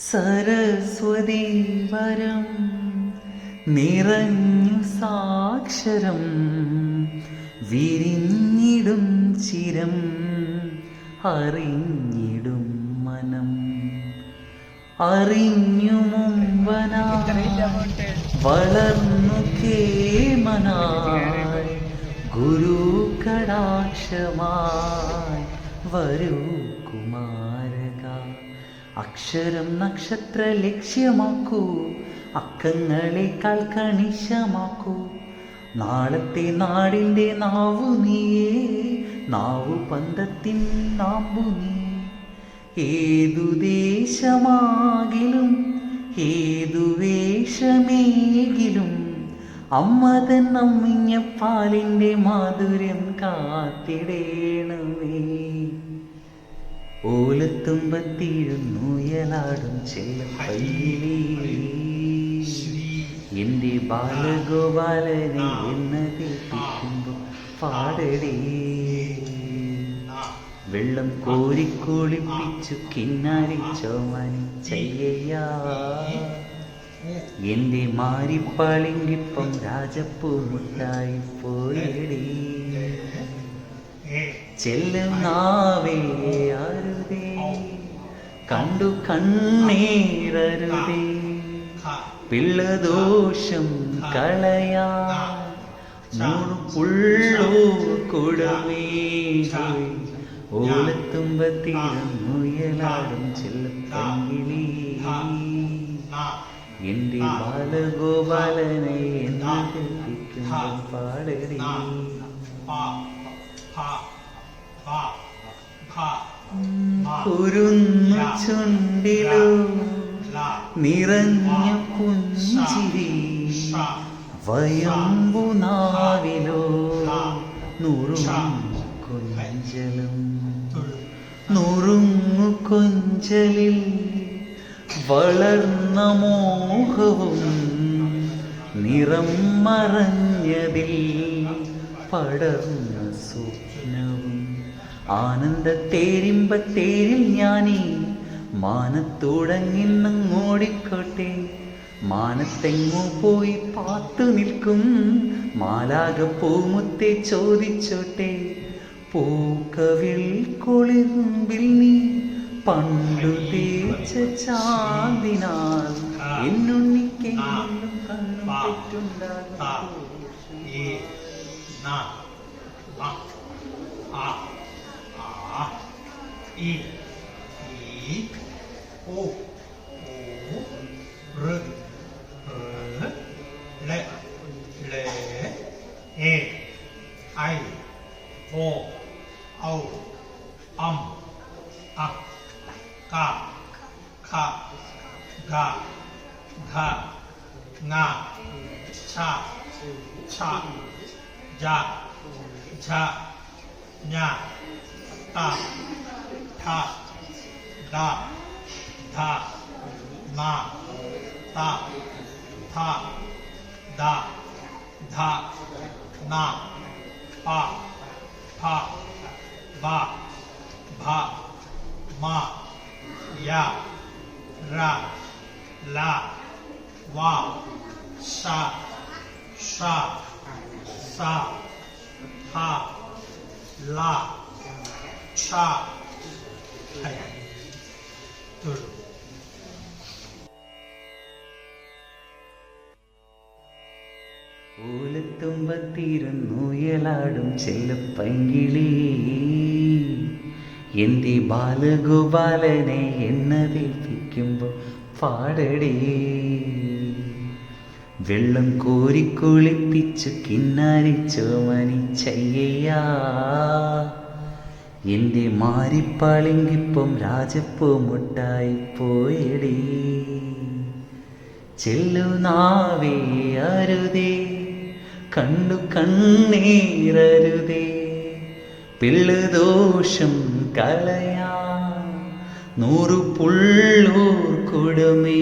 സരസ്വതി വരം നിറഞ്ഞു സാക്ഷരം വിരിഞ്ഞിടും ചിരം അറിഞ്ഞിടും മനം. അറിഞ്ഞു മുമ്പന വളർന്നു കേമനായി ഗുരു കടാക്ഷമായി വരൂ കുമാരക അക്ഷരം നക്ഷത്ര ലക്ഷ്യമാക്കൂ അക്കങ്ങളെക്കാൾ കണിശമാക്കൂ നാളത്തെ നാടിന്റെ നാവു നീയേ നാവു പന്തത്തിൻ നാമ്പു നീ ഏതു ദേശമാകിലും ഏതു വേഷമേകിലും അമ്മതൻ അമ്മിഞ്ഞ പാലിന്റെ മാധുര്യം കാത്തിടേണമേ. ഓലത്തുമ്പത്തിരുന്നുയലാടും ചെല്ലപ്പയ്യിലേ എന്റെ ബാലഗോപാലനെ എന്നതേപ്പിക്കുമ്പോൾ പാടടേ. വെള്ളം കോരിക്കോളിപ്പിച്ചു കിന്നാരി ചോമാനി ചെയ്യയ്യാ. എന്റെ മാരിപ്പാളിങ്കിപ്പം രാജപ്പൂ മുട്ടായി പോയടി. ചെല്ലും നാവേ അരുതേ. കണ്ടു കണ്ണീരരുതേ. പിള്ളദോഷം കളയാ. മൂണു കൊടുമേ ഓലത്തുമ്പത്തിരുന്നുയലാടും ചെല്ലപ്പങ്കിളി എന്റെ ബാലഗോപാലനെ എന്നേൽപ്പിക്കുമ്പോൾ പാടടി. കുരുന്നു ചുണ്ടിലോ നിറഞ്ഞ പുഞ്ചിരി വയമ്പുനാവിലോ നാവിലോ നുറുങ്ങു കൊഞ്ചലും നുറുങ്ങു കൊഞ്ചലിൽ വളർന്ന മോഹവും നിറം മറഞ്ഞതിൽ പടർന്ന സ്വപ്നവും ആനന്ദത്തേരിമ്പത്തേരിൽ ഞാനീ മാനത്തുടങ്ങിന്നങ്ങോടിക്കോട്ടെ മാനത്തെങ്ങോ പോയി പാത്തു നിൽക്കും. മാലാക പൂമുത്തെ ചോദിച്ചോട്ടെ. പൂക്കവിൽ കൊളിമ്പിൽ നീ പണ്ടു തേച്ച ചാന്തിനാൽ എന്നുണ്ണിക്കെങ്കിലും കണ്ണു തെറ്റുണ്ടാകും इ ईक ओ ओ र र ल ल ए आई ओ औ अम अ का खा गा घा ना छा छा जा झा nya ta था डा धा मा, ता, था, दा, धा, ना, पा, फा, बा, भा, मा, या, रा, ला, वा, सा सा सा, हा, ला छा ഓലത്തുമ്പത്തിരുന്നുയലാടും ചെല്ലപ്പങ്കിളി എന്തി ബാലഗോപാലനെ എന്നതേൽപ്പിക്കുമ്പോൾ പാടടി. വെള്ളം കോരിക്കുളിപ്പിച്ചു കിന്നാരി ചോമനി എന്റെ മാരിപ്പാളിങ്കിപ്പം രാജപ്പൂ മുട്ടായി ചെല്ലു നാവേ അരുതേ കണ്ണു കണ്ണീരരുതേ. പിള്ളുദോഷം കലയാ നൂറു പുള്ളൂർ കുടമേ